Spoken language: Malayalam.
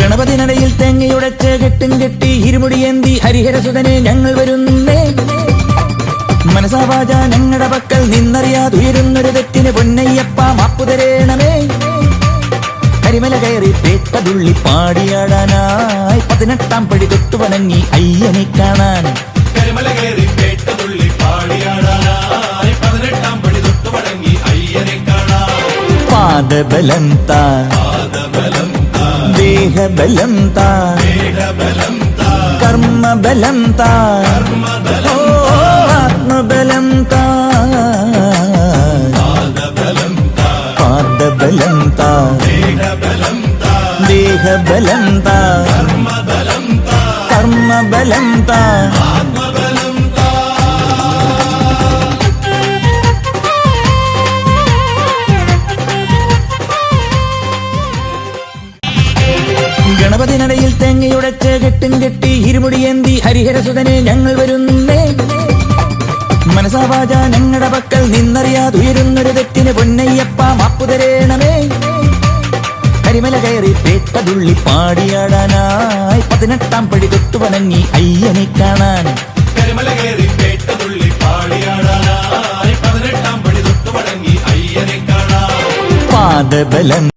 ഗണപതിനടയിൽ തേങ്ങയുടച്ച് കെട്ടും കെട്ടി ഇരുമുടിയേന്തി ഹരിഹരസുതനെ ഞങ്ങൾ വരുന്നേ മനസാവാച ഞങ്ങളുടെ പക്കൽ നിന്നറിയാതുയരുന്നൊരു തെറ്റിന് പൊന്നയ്യപ്പ മാപ്പു തരേണമേ. കരിമല കയറി പേട്ടതുള്ളി പാടിയാടാനായി പതിനെട്ടാം പടി തൊട്ടു വണങ്ങി അയ്യനെ കാണാൻ. കരിമല കയറി പേട്ടതുള്ളി പാടിയാടാനായി പതിനെട്ടാം പടി തൊട്ടു വണങ്ങി അയ്യനെ കാണാൻ. പാദബലം താ. പാദബലം మేఘబలంతా. కర్మబలంతా. ఆత్మబలంతా. పాదబలంతా. దేహబలంతా. కర్మబలంతా. ഗണപതിനടയിൽ തേങ്ങയുടച്ച് കെട്ടും കെട്ടി ഇരുമുടിയേന്തി ഹരിഹരസുതനെ ഞങ്ങൾ വരുന്നേ മനസാവാച ഞങ്ങളുടെ പക്കൽ നിന്നറിയാതുയരുന്നൊരു തെറ്റിന് പൊന്നയ്യപ്പ മാപ്പു തരേണമേ. കരിമല കയറി പേട്ടതുള്ളി പാടിയാടാനായി പതിനെട്ടാം പടി തൊട്ടു വണങ്ങി അയ്യനെ കാണാൻ. കരിമല കയറി പേട്ടതുള്ളി പാടിയാടാനായി പതിനെട്ടാം പടി തൊട്ടു മടങ്ങി അയ്യനെ കാണാം പാദബലം